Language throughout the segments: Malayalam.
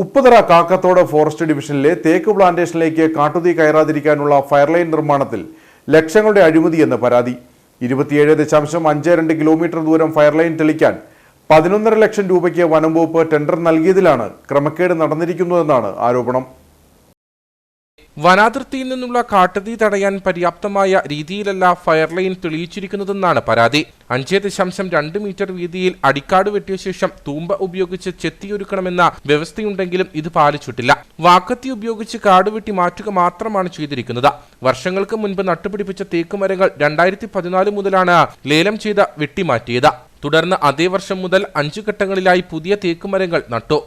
ഉപ്പുതറ കാക്കത്തോട് ഫോറസ്റ്റ് ഡിവിഷനിലെ തേക്ക് പ്ലാന്റേഷനിലേക്ക് കാട്ടുതീ കയറാതിരിക്കാനുള്ള ഫയർലൈൻ നിർമ്മാണത്തിൽ ലക്ഷങ്ങളുടെ അഴിമതിയെന്ന് പരാതി. ഇരുപത്തിയേഴ് ദശാംശം അഞ്ച് രണ്ട് കിലോമീറ്റർ ദൂരം ഫയർലൈൻ തെളിക്കാൻ പതിനൊന്നര ലക്ഷം രൂപയ്ക്ക് വനം വകുപ്പ് ടെൻഡർ നൽകിയതിലാണ് ക്രമക്കേട് നടന്നിരിക്കുന്നതെന്നാണ് ആരോപണം. വനാതിർത്തിയിൽ നിന്നുള്ള കാട്ടുതീ തടയാൻ പര്യാപ്തമായ രീതിയിലല്ല ഫയർ ലൈൻ തെളിയിച്ചിരിക്കുന്നതെന്നാണ് പരാതി. അഞ്ച് ദശാംശം രണ്ട് മീറ്റർ വീതിയിൽ അടിക്കാട് വെട്ടിയ ശേഷം തൂമ്പ ഉപയോഗിച്ച് ചെത്തിയൊരുക്കണമെന്ന വ്യവസ്ഥയുണ്ടെങ്കിലും ഇത് പാലിച്ചിട്ടില്ല. വാക്കത്തി ഉപയോഗിച്ച് കാട് വെട്ടി മാറ്റുക മാത്രമാണ് ചെയ്തിരിക്കുന്നത്. വർഷങ്ങൾക്ക് മുൻപ് നട്ടുപിടിപ്പിച്ച തേക്കുമരങ്ങൾ രണ്ടായിരത്തി പതിനാല് മുതലാണ് ലേലം ചെയ്ത് വെട്ടിമാറ്റിയത്. തുടർന്ന് അതേ വർഷം മുതൽ അഞ്ചു ഘട്ടങ്ങളിലായി പുതിയ തേക്കുമരങ്ങൾ നട്ടു.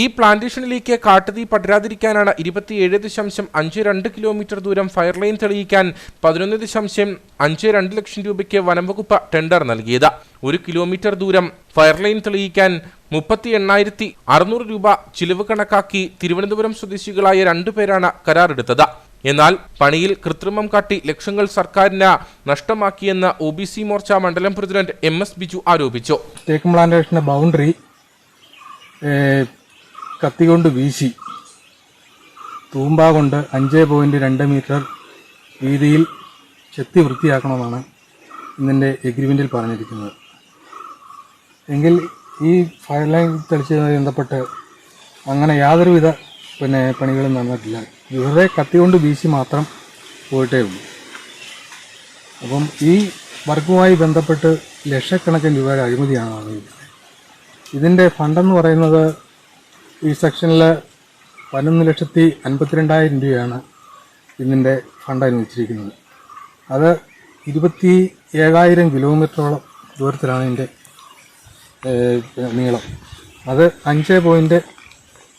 ഈ പ്ലാന്റേഷനിലേക്ക് കാട്ടുതീ പടരാതിരിക്കാനാണ് ഇരുപത്തിയേഴ് ദശാംശം അഞ്ച് രണ്ട് കിലോമീറ്റർ ദൂരം ഫയർലൈൻ തെളിയിക്കാൻ പതിനൊന്ന് ദശാംശം അഞ്ച് രണ്ട് ലക്ഷം രൂപയ്ക്ക് വനംവകുപ്പ് ടെൻഡർ നൽകിയത്. ഒരു കിലോമീറ്റർ ദൂരം ഫയർലൈൻ തെളിയിക്കാൻ മുപ്പത്തി എണ്ണായിരത്തി അറുന്നൂറ് രൂപ ചിലവ് കണക്കാക്കി തിരുവനന്തപുരം സ്വദേശികളായ രണ്ടുപേരാണ് കരാറെടുത്തത്. എന്നാൽ പണിയിൽ കൃത്രിമം കാട്ടി ലക്ഷങ്ങൾ സർക്കാരിന് നഷ്ടമാക്കിയെന്ന് ഒ ബി സി മോർച്ച മണ്ഡലം പ്രസിഡന്റ് എം എസ് ബിജു ആരോപിച്ചു. തേക്ക് പ്ലാന്റേഷന്റെ ബൗണ്ടറി കത്തി കൊണ്ട് വീശി. തൂമ്പ കൊണ്ട് അഞ്ച് പോയിന്റ് രണ്ട് മീറ്റർ വീതിയിൽ ചെത്തി വൃത്തിയാക്കണമെന്നാണ് ഇന്നിന്റെ എഗ്രിമെന്റിൽ പറഞ്ഞിരിക്കുന്നത്. എങ്കിൽ ഈ ഫയർ ലൈൻ തെളിച്ചതുമായി ബന്ധപ്പെട്ട് അങ്ങനെ യാതൊരുവിധ പിന്നെ പണികളും നടന്നിട്ടില്ല. വെറുതെ കത്തി കൊണ്ട് വീശി മാത്രം പോയിട്ടേ ഉള്ളൂ. അപ്പം ഈ വർക്കുമായി ബന്ധപ്പെട്ട് ലക്ഷക്കണക്കിന് രൂപയുടെ അഴിമതിയാണ് നടന്നിരിക്കുന്നത്. ഇതിന്റെ ഫണ്ടെന്ന് പറയുന്നത് ഈ സെക്ഷനിൽ പതിനൊന്ന് ലക്ഷത്തി അൻപത്തിരണ്ടായിരം രൂപയാണ് ഇതിന്റെ ഫണ്ട് അനുവദിച്ചിരിക്കുന്നത്. അത് ഇരുപത്തി ഏഴായിരം കിലോമീറ്ററോളം ദൂരത്തിലാണ് ഇതിന്റെ നീളം. അത് അഞ്ച് പോയിന്റ്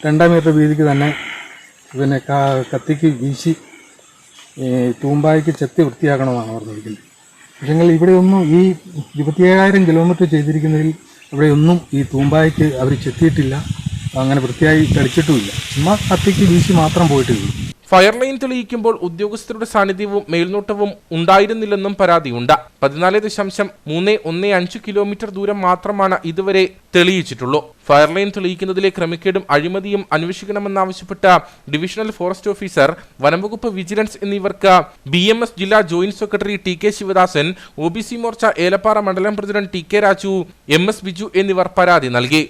രണ്ടാം മീറ്റർ വീതിക്ക് തന്നെ പിന്നെ കത്തിക്ക് വീശി തൂമ്പായ്ക്ക് ചെത്തി വൃത്തിയാക്കണമെന്നാണ് പറഞ്ഞിരിക്കുന്നത് പക്ഷേങ്കിൽ ഇവിടെയൊന്നും ഈ ഇരുപത്തിയേഴായിരം കിലോമീറ്റർ ചെയ്തിരിക്കുന്നതിൽ ഇവിടെയൊന്നും ഈ തൂമ്പായ്ക്ക് അവർ ചെത്തിയിട്ടില്ല. അങ്ങനെ വൃത്തിയായി തെളിച്ചിട്ടുമില്ല ചുമ്മാ കത്തിക്ക് വീശി മാത്രം പോയിട്ടേ ഉള്ളൂ ഫയർലൈൻ തെളിയിക്കുമ്പോൾ ഉദ്യോഗസ്ഥരുടെ സാന്നിധ്യവും മേൽനോട്ടവും ഉണ്ടായിരുന്നില്ലെന്നും പരാതിയുണ്ട്. പതിനാല് ദശാംശം മൂന്ന് ഒന്ന് അഞ്ച് കിലോമീറ്റർ ദൂരം മാത്രമാണ് ഇതുവരെ തെളിയിച്ചിട്ടുള്ളൂ. ഫയർ ലൈൻ തെളിയിക്കുന്നതിലെ ക്രമക്കേടും അഴിമതിയും അന്വേഷിക്കണമെന്നാവശ്യപ്പെട്ട ഡിവിഷണൽ ഫോറസ്റ്റ് ഓഫീസർ വനംവകുപ്പ് വിജിലൻസ് എന്നിവർക്ക് ബി എം എസ് ജില്ലാ joint secretary T K Sivadasan O B C Morcha Elappara മണ്ഡലം president T K Raju M S Biju എന്നിവർ പരാതി നൽകി.